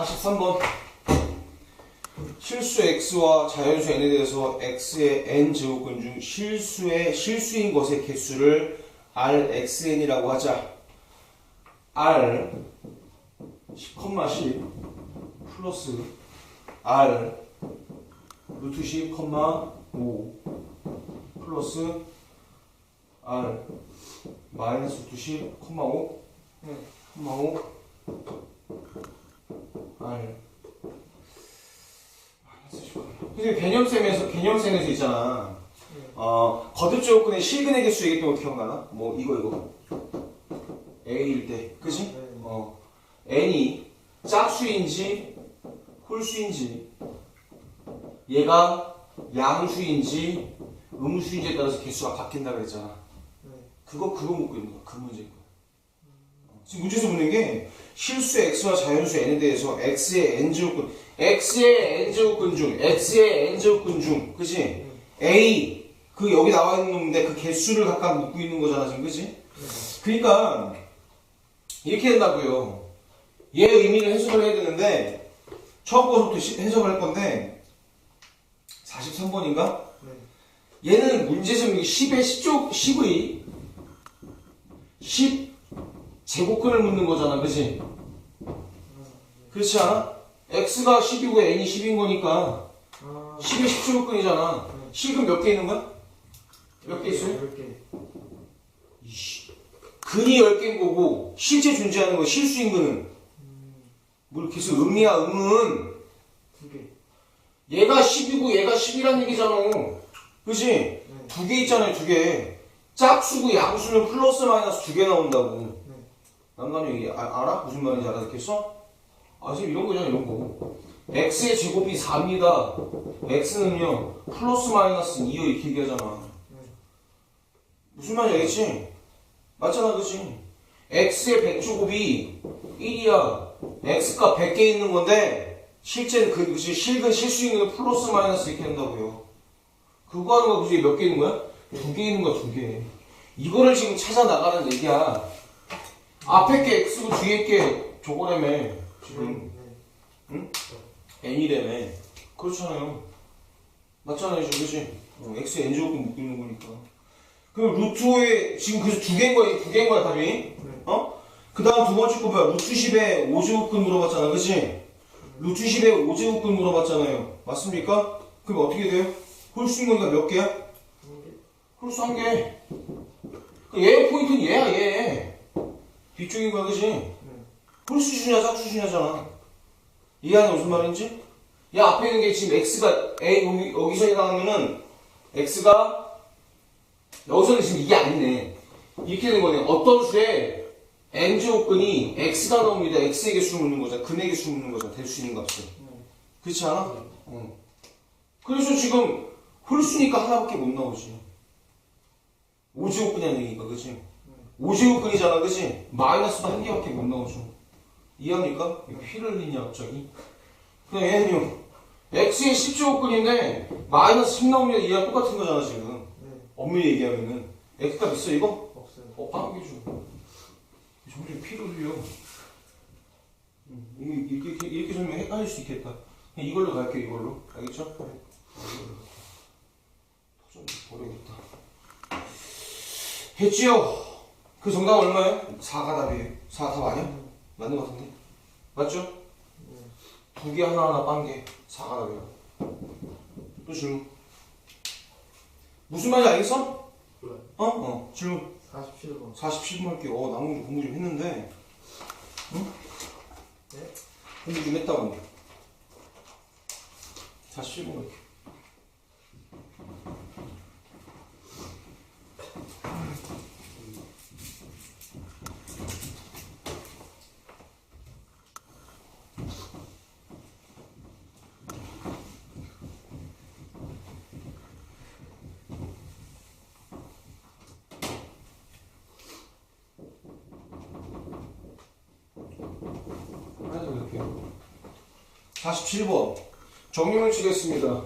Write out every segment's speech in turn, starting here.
43번. 실수 x와 자연수 n에 대해서 x의 n 제곱근 중 실수의 실수인 것의 개수를 rxn이라고 하자. r 10,10 플러스 r 루트 10,5 플러스 r 마이너스 루트 10,5 0,5 r 선생님 개념쌤에서 개념쌤에서 있잖아. 어 거듭 실근의 개수 얘기했던 거 기억나나? 뭐 이거 이거 a일 때, 그지? 네. 어 n이 짝수인지 홀수인지 얘가 양수인지 음수인지에 따라서 개수가 바뀐다 그랬잖아. 네. 그거 그거 묻고 있는 거야. 그 문제인 거야. 어, 지금 문제에서 묻는 게 실수 x와 자연수 n에 대해서 x의 n 제곱근 x의 n 제곱근 중 x의 n 제곱근 중 그지? a 그 여기 나와 있는 놈인데 그 개수를 각각 묻고 있는 거잖아 지금 그지? 그러니까 이렇게 된다고요. 얘 의미를 해석을 해야 되는데 처음부터 해석을 할 건데 43번인가? 네. 얘는 문제점 10의 10조 10의 10 제곱근을 묻는 거잖아, 그지? 그렇지 않아? x가 10이고 n이 10인 거니까 아, 10의 10제곱근이잖아. 10은 몇 개 있는 거야? 몇 개 있어요? 10개. 이씨. 근이 10개인 거고 실제 존재하는 건 실수인 근은 뭘 계속 음이야, 음은 2개. 얘가 10이고 얘가 10이란 얘기잖아. 그지? 네. 두개 있잖아요, 두 개. 짝수고 양수는 플러스 마이너스 두 개 나온다고. 네. 난감히 얘기 아, 알아? 무슨 말인지 알아듣겠어? 아, 지금 이런 거잖아, 이런 거. x의 제곱이 4입니다. x는요, 플러스 마이너스 2요, 이렇게 얘기하잖아. 네. 무슨 말인지 알겠지? 맞잖아, 그치? x의 100제곱이 1이야. x가 100개 있는 건데, 실제는 그, 그치? 실근, 실수인 건 플러스 마이너스 이렇게 한다고요. 그거 하는 거 그치? 몇 개 있는 거야? 두 개 있는 거야, 두 개. 이거를 지금 찾아 나가는 얘기야. 앞에 게 x고 뒤에 게 저거라며. 지금 네. n이라며. 그렇잖아요. 맞잖아요, 지금, 그치? 어, x n 제곱은 묶고 있는 거니까. 그럼 루트 5에, 지금 그래서 두 개인 거야, 두 개인 거야, 답이? 어? 그 다음 두 번째 거 뭐야? 루트 10에 5제곱근 물어봤잖아, 그치? 루트 10에 5제곱근 물어봤잖아요. 맞습니까? 그럼 어떻게 돼요? 홀수인 거니까 몇 개야? 홀수 한 개. 그 얘의 포인트는 얘야, 얘. 뒤쪽인 거야, 그치? 홀수 주냐, 짝수 주냐잖아. 이해하는 무슨 말인지? 야, 앞에 있는 게 지금 x가, a, 여기, 여기서 해당하면은, x가, 여기서는 지금 이게 아니네. 이렇게 된 거네. 어떤 수에 n제곱근이 x가 나옵니다. x의 개수를 묻는 거잖아. 근의 개수를 묻는 거잖아. 될 수 있는 값을. 그렇지 않아? 어. 그래서 지금 홀수니까 하나밖에 못 나오지. 5제곱근이라는 얘기니까, 그치? 5제곱근이잖아, 그치? 마이너스도 한 개밖에 못 나오죠. 이해합니까? 왜 피를 흘리냐, 갑자기? 그냥 얘는요, x의 10제곱근인데, 마이너스 10 나오면 얘랑 똑같은 거잖아, 지금. 네. 엄밀히 얘기하면은. x값 있어, 이거? 없어요. 어, 줘. 점점 피를 흘려. 음, 이- 이렇게, 이렇게, 이렇게 설명할 수 있겠다. 그냥 이걸로 갈게요, 이걸로. 알겠죠? 이걸로. 좀 버려야겠다. 했지요? 그 정답 얼마예요? 4가 답이에요. 4답 아니야? 맞는 것 같은데? 맞죠? 두 개 하나하나 빵개 4가 답이야. 또 질문. 무슨 말인지 알겠어? 어? 어. 질문. 47번. 47분 할게요. 어, 나무 좀 공부 좀 했는데. 응? 네? 공부 좀 했다고. 47분 할게요. 하나 더 할게요. 47번. 정리문 치겠습니다.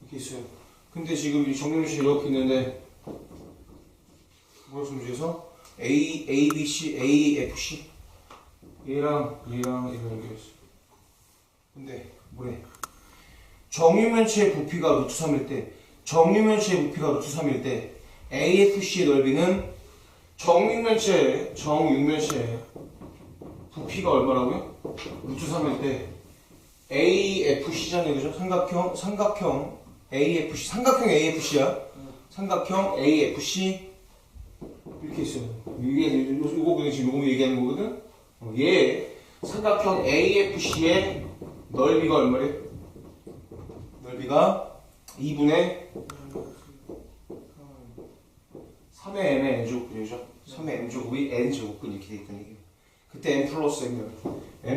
이렇게 있어요. 근데 지금 이 정리문이 이렇게 있는데, 뭐였어, 문제에서? A, A, B, C, A, F, C? 얘랑 얘랑 얘랑 연결했어. 근데 뭐래? 정유면체의 부피가 루트 3일 때 정유면체의 부피가 루트 3일 때 AFC의 넓이는 정육면체 정육면체 부피가 얼마라고요? 3일 때 AFC잖아요, 그죠? 삼각형 삼각형 AFC 삼각형 AFC야. 삼각형 AFC 이렇게 있어요. 이게 이거 지금 요거 얘기하는 거거든. 어, 얘 삼각형 AFC의 넓이가 얼마래? 넓이가 2분의 3의 n의 n제곱분이죠. 3의 n제곱이 n제곱분 이렇게 돼 있다는 얘기예요. 그때 n 플러스 n이요.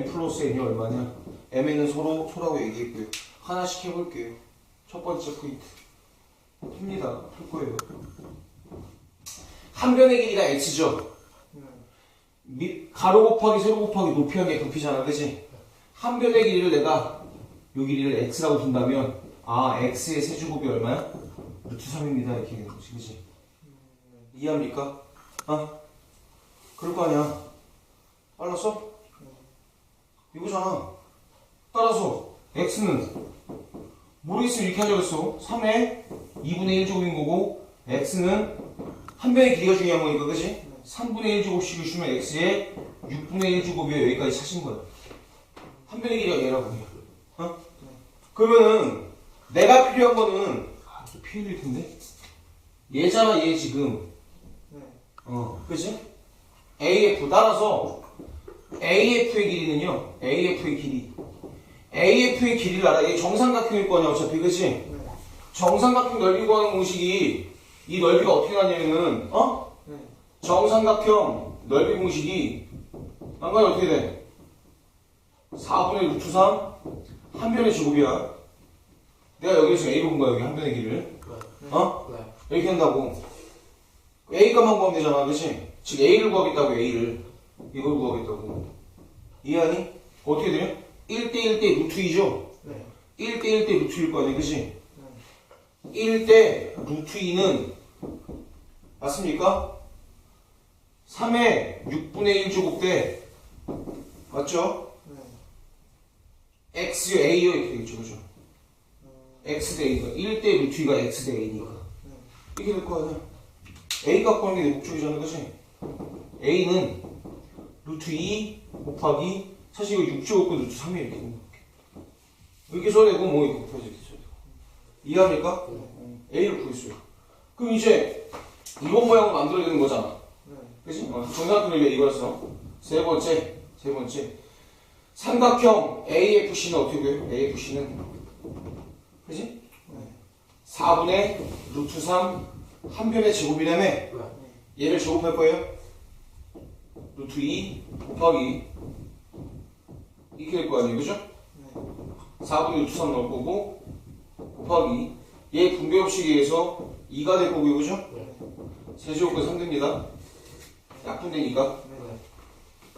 플러스 n이 얼마냐? mn은 서로 소라고 얘기했고요. 하나씩 해볼게요. 첫 번째 포인트. 풉니다. 풀 거예요. 한 변의 길이가. 네. 밑 가로 곱하기 세로 곱하기 높이 한 게 높이잖아, 그지? 한 변의 길이를 내가 요 길이를 x라고 둔다면 아 x의 세제곱이 얼마야? 루트 3입니다 이렇게 되는 거지, 그지? 이해합니까? 아 그럴 거 아니야. 알았어? 이거잖아. 따라서 x는 모르겠으면 이렇게 하자고 했어. 3의 2분의 1제곱인 거고 x는 한 변의 길이가 중요한 거니까, 그지? 3분의 1제곱씩을 주면 x의 6분의 1제곱이 여기까지 차신 거야. 한 변의 길이가 얘라고 해. 어? 그러면은 내가 필요한 거는 아, 또 피해질 텐데. 얘잖아, 얘 지금. 네. 어, 그지? AF 따라서 AF의 길이는요. AF의 길이. AF의 길이를 알아. 얘 정삼각형일 거냐 어차피 그지? 네. 정삼각형 넓이 구하는 공식이 이 넓이가 어떻게 나냐면은 어? 네. 정삼각형 넓이 공식이 난관이 어떻게 돼? 4분의 루트 3 한 변의 제곱이야. 내가 여기서 A로 본 거야 여기 한 변의 길이를. 어? 네. 이렇게 한다고. A 값만 구하면 되잖아, 그치? 즉 A를 구하겠다고, A를. 이걸 구하겠다고. 이해하니? 어떻게 되냐? 1대1 대 루트 2죠? 네. 1대1 대 루트 2일 거 아니야, 그치? 네. 1대 루트 2는 맞습니까? 3의 6분의 1제곱 대 맞죠? 네. x a요 이렇게 되겠죠, 그죠? x 대 a가 1대 루트 2가 x 대 a니까 네. 이렇게 될 거 아니야? A 갖고 하는 게내 목적이잖아, 그치? A는 루트 2 곱하기 사실 이거 6제곱분 루트 3이 이렇게 거야. 이렇게 써내고 뭐 이렇게 곱해서 이렇게 써내고 이해합니까? A를 구했어요. 그럼 이제 이번 모양을 만들어야 되는 거잖아. 네. 그치? 어, 정사각형을 위해 이거였어. 세 번째, 세 번째. 삼각형 AFC는 어떻게 구해요? AFC는 그치? 4분의 루트 3 한 변의 제곱이라며 얘를 제곱할 거예요. 루트 2 곱하기 이렇게 될 거 아니에요, 그죠? 4분의 루트 3 넣을 거고 곱하기 얘 분배법칙에 의해서 2가 될 거고요, 그죠? 세제곱근 3됩니다. 약분되니까 네.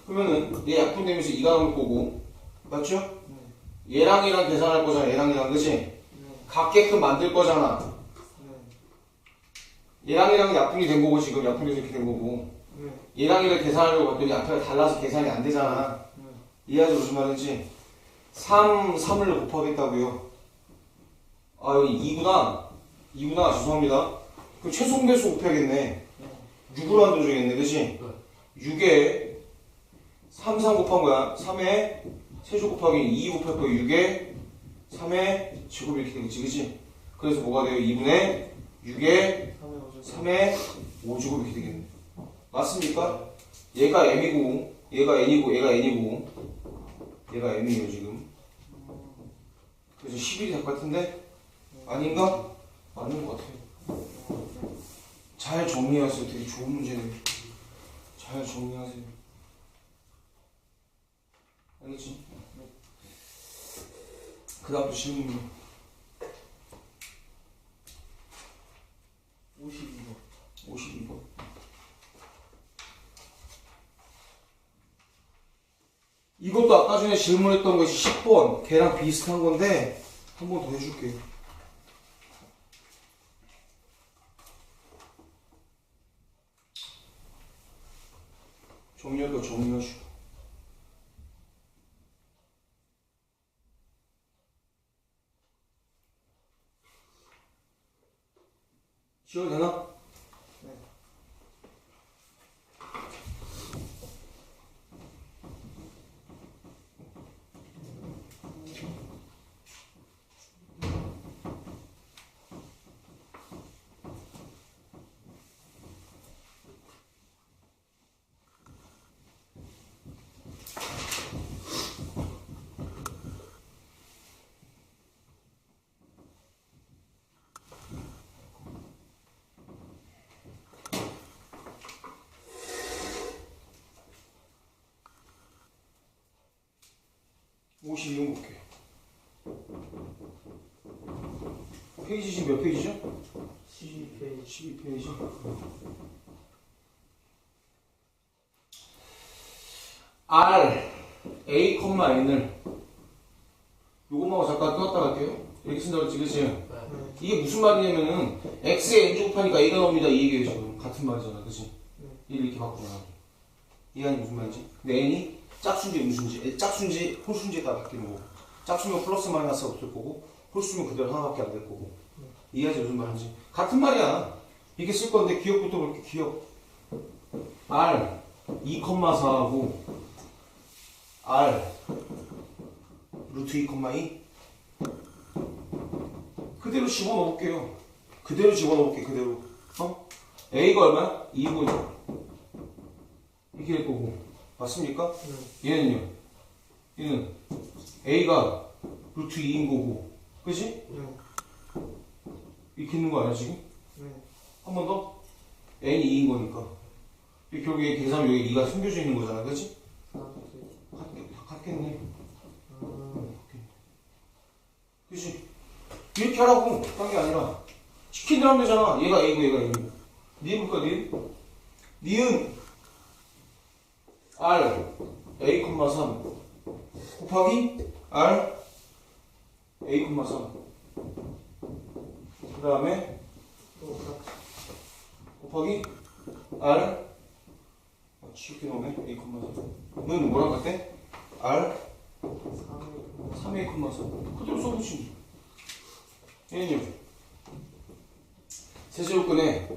그러면은 얘 약분되면서 2가 나올 거고 맞죠? 얘랑 얘랑 계산할 거잖아, 얘랑 얘랑 그지? 네. 같게끔 만들 거잖아. 얘랑 얘랑 약분이 된 거고 지금 약분돼서 이렇게 된 거고 얘를 계산하려고 봤더니 앞에가 달라서 계산이 안 되잖아. 이해하지 무슨 말인지 3, 3을 곱하겠다고요. 아 여기 2구나 2구나 죄송합니다. 그럼 최소 공배수 곱해야겠네. 6으로 만들어줘야겠네 그지? 6에 3, 3 곱한 거야. 3에 세조 곱하기 2 곱할 거야. 6에 3에 제곱 이렇게 되겠지 그지? 그래서 뭐가 돼요? 2분의 6에 3의 5제곱 이렇게 되겠네. 맞습니까? 얘가 m이고, 얘가 n이고, 얘가 n이고, 얘가 m이에요, 지금. 그래서 11이 될것 같은데? 아닌가? 맞는 것 같아요. 잘 정리하세요. 되게 좋은 문제네요. 잘 정리하세요. 알겠지? 그 다음부터 질문. 52번. 52번. 이것도 아까 전에 질문했던 것이 10번 걔랑 비슷한 건데 한 번 더 해줄게 정렬도 정렬하시고 지워도 되나? 56개. 페이지지 몇 페이지죠? 12페이지. 12페이지. R, A, N을 요것만 잠깐 끄었다 갈게요. 이렇게 쓴다고 했지, 그치? 네. 이게 무슨 말이냐면은 X에 N제곱하니까 A가 나옵니다. 이 얘기예요, 지금. 같은 말이잖아, 그치? 네. 이렇게 바꾸면. 이해하니 무슨 말이지? 근데 N이 짝수인지 음수인지, 짝수인지 홀수인지에 따라 바뀌는 거고. 짝수면 플러스 마이너스 없을 거고, 홀수면 그대로 하나밖에 안 될 거고. 이해하지 무슨 말인지? 같은 말이야. 이렇게 쓸 건데 기억부터 볼게, 기억. R 2,4하고 R 루트 2,2 그대로 집어넣을게요. 그대로 집어넣을게, 그대로. 어? A가 얼마야? 2분. 이렇게 될 거고. 맞습니까? 얘는요? 얘는 A가 루트 2인 거고. 그지? 네. 이렇게 있는 거 아니야, 지금? 네. 한 번 더? N이 2인 거니까. 이 결국에 계산하면 여기 2가 숨겨져 있는 거잖아, 그지? 4페이지 같- 같겠네. 아, 그지? 이렇게 하라고. 딴 게 아니라. 시킨대로 하면 되잖아. 얘가 A고 얘가 A고. 니은 볼까, 니은? 니은 R. A, 3 곱하기 R. A, 3. 그 다음에 똑같이 곱하기 R. 어, 쉽게 넣네. A, 3는 뭐랑 같아? R. 3에 3A, 3 그대로 돼. 얘는요 세제곱근에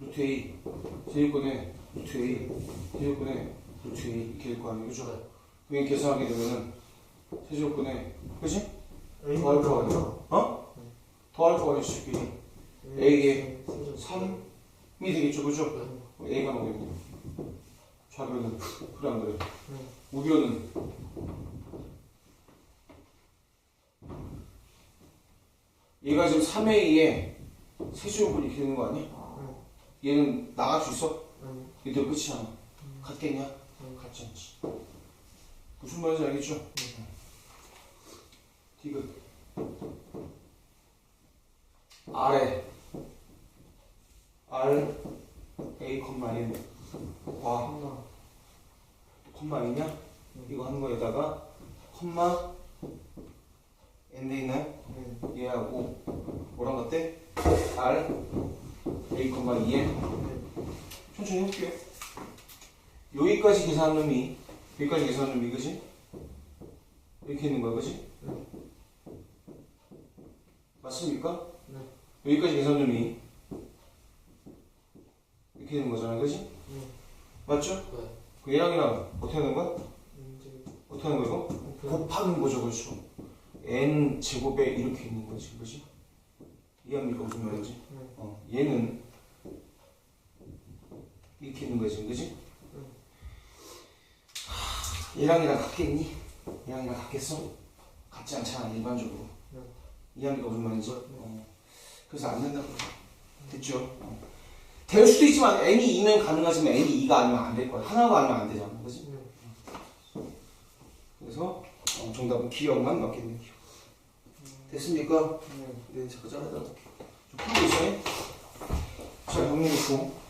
루트 A 제곱근에 루트 A 제곱근에 루트 A 이렇게 될거 아니에요 그죠? 그게 계산하게 되면은 세제곱근에 그지? 더할 거 아니야 어? 더할 거 아니야 쉽게 A에 3이 되겠죠 그죠? A가 나오겠네 좌변은 그래 안 그래? 우변은 얘가 지금 3A에 세제곱을 이렇게 되는 거 아니야? 얘는 나갈 수 있어? 이대로 끝이잖아 같겠냐? 않지 무슨 말인지 알겠죠? 디귿 아래 R A 콤마 1와 콤마 있냐? 이거 하는 거에다가 콤마 N데 있나요? 네. 얘하고 뭐랑 같대? R A 콤마 2에 천천히 해볼게요 여기까지 계산한 놈이 여기까지 계산한 놈이 그지? 이렇게 있는 거야 그지? 맞습니까? 네. 여기까지 계산한 놈이 이렇게 되는 거잖아 그지? 네. 맞죠? 네. 그 얘랑 얘랑 어떻게 하는 거야? 이제 어떻게 하는 거야 이거? 곱하는 거죠, 그렇죠? n 제곱에 이렇게 있는 거지, 그렇지? 이해합니까 무슨 말인지? 네. 어, 얘는 이렇게 있는 거지, 그렇지? 얘랑 얘랑 같겠니? 얘랑 얘랑 같겠어? 같지 않잖아 일반적으로. 네. 이해합니까 무슨 말인지? 어, 그래서 안 된다고. 됐죠? 어. 될 수도 있지만 n이 2면 가능하지만 n이 2가 아니면 안 될 거야. 하나가 아니면 안 되잖아, 그렇지? 네. 그래서 어, 정답은 기억만 맞겠네요. 됐습니까? 네. 네, 잠깐 잘라달라고. 좀 풀고 있어요. 자, 정리해놓고.